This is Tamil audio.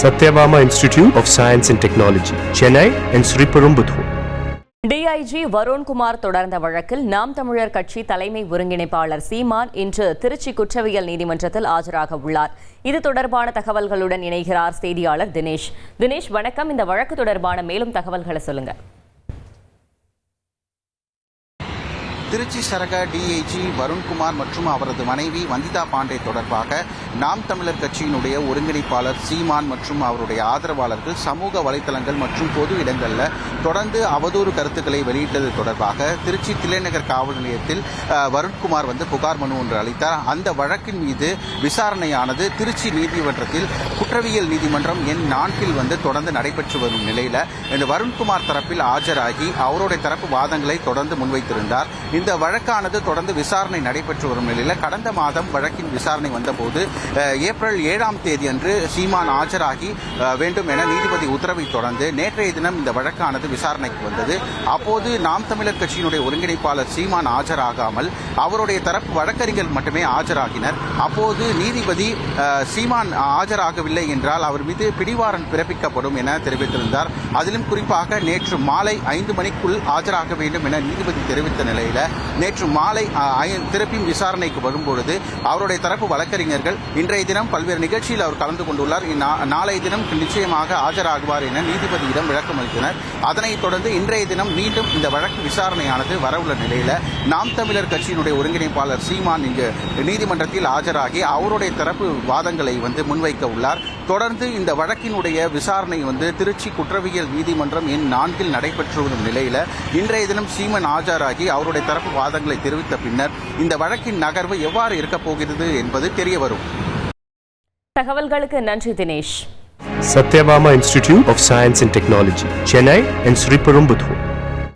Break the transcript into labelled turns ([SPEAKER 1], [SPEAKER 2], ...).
[SPEAKER 1] Sathyabama institute of science and technology Chennai and Sriperumbudur
[SPEAKER 2] DIG Varunkumar தொடர்ந்த வழக்கில் நாம் தமிழர் கட்சி தலைமை ஒருங்கிணைப்பாளர் சீமான் இன்று திருச்சி குற்றவியல் நீதிமன்றத்தில் ஆஜராக உள்ளார். இது தொடர்பான தகவல்களுடன் இணைகிறார் செய்தியாளர் தினேஷ். தினேஷ் வணக்கம். இந்த வழக்கு தொடர்பான மேலும் தகவல்களை சொல்லுங்க.
[SPEAKER 3] திருச்சி சரக டிஐஜி வருண்குமார் மற்றும் அவரது மனைவி வந்திதா பாண்டே தொடர்பாக நாம் தமிழர் கட்சியினுடைய ஒருங்கிணைப்பாளர் சீமான் மற்றும் அவருடைய ஆதரவாளர்கள் சமூக வலைதளங்கள் மற்றும் பொது இடங்களில் தொடர்ந்து அவதூறு கருத்துக்களை வெளியிட்டது தொடர்பாக திருச்சி தில்லைநகர் காவல் நிலையத்தில் வருண்குமார் வந்து புகார் மனு ஒன்று அளித்தார். அந்த வழக்கின் மீது விசாரணையானது திருச்சி நீதிமன்றத்தில் குற்றவியல் நீதிமன்றம் எண் நான்கில் வந்து தொடர்ந்து நடைபெற்று வரும் நிலையில் இந்த வருண்குமார் தரப்பில் ஆஜராகி அவருடைய தரப்பு வாதங்களை தொடர்ந்து முன்வைத்திருந்தார். இந்த வழக்கானது தொடர்ந்து விசாரணை நடைபெற்று வரும் நிலையில் கடந்த மாதம் வழக்கின் விசாரணை வந்தபோது ஏப்ரல் ஏழாம் தேதி அன்று சீமான் ஆஜராகி வேண்டும் என நீதிபதி உத்தரவை தொடர்ந்து நேற்றைய தினம் இந்த வழக்கானது விசாரணைக்கு வந்தது. அப்போது நாம் தமிழர் கட்சியினுடைய ஒருங்கிணைப்பாளர் சீமான் ஆஜராகாமல் அவருடைய தரப்பு வழக்கறிஞர் மட்டுமே ஆஜராகினர். அப்போது நீதிபதி சீமான் ஆஜராகவில்லை என்றால் அவர் மீது பிடிவாரன் பிறப்பிக்கப்படும் என தெரிவித்திருந்தார். அதிலும் குறிப்பாக நேற்று மாலை ஐந்து மணிக்குள் ஆஜராக வேண்டும் என நீதிபதி தெரிவித்த நிலையில் நேற்று மாலை திருப்பியும் விசாரணைக்கு வரும்பொழுது அவருடைய தரப்பு வழக்கறிஞர்கள் இன்றைய தினம் பல்வேறு நிகழ்ச்சியில் அவர் கலந்து கொண்டுள்ளார். நாளைய தினம் நிச்சயமாக ஆஜராகுவார் என நீதிபதியிடம் விளக்கம் அளித்தனர் அதனைத் தொடர்ந்து இன்றைய தினம் மீண்டும் இந்த வழக்கு விசாரணையானது வரவுள்ள நிலையில் நாம் தமிழர் கட்சியினுடைய ஒருங்கிணைப்பாளர் சீமான் இங்கு நீதிமன்றத்தில் ஆஜராகி அவருடைய தரப்பு வாதங்களை வந்து முன்வைக்க உள்ளார். தொடர்ந்து இந்த வழக்கினுடைய விசாரணை வந்து திருச்சி குற்றவியல் நீதிமன்றம் எண் நான்கில் நடைபெற்று வரும் நிலையில இன்றைய தினம் சீமன் ஆஜராகி அவருடைய தரப்பு வாதங்களை தெரிவித்த பின்னர் இந்த வழக்கின் நகர்வு எவ்வாறு இருக்கப் போகிறது என்பது தெரிய வரும்
[SPEAKER 2] தகவல்களுக்கு நன்றி Dinesh
[SPEAKER 1] Satyabama Institute of Science and Technology, Chennai and Sriperumbudur.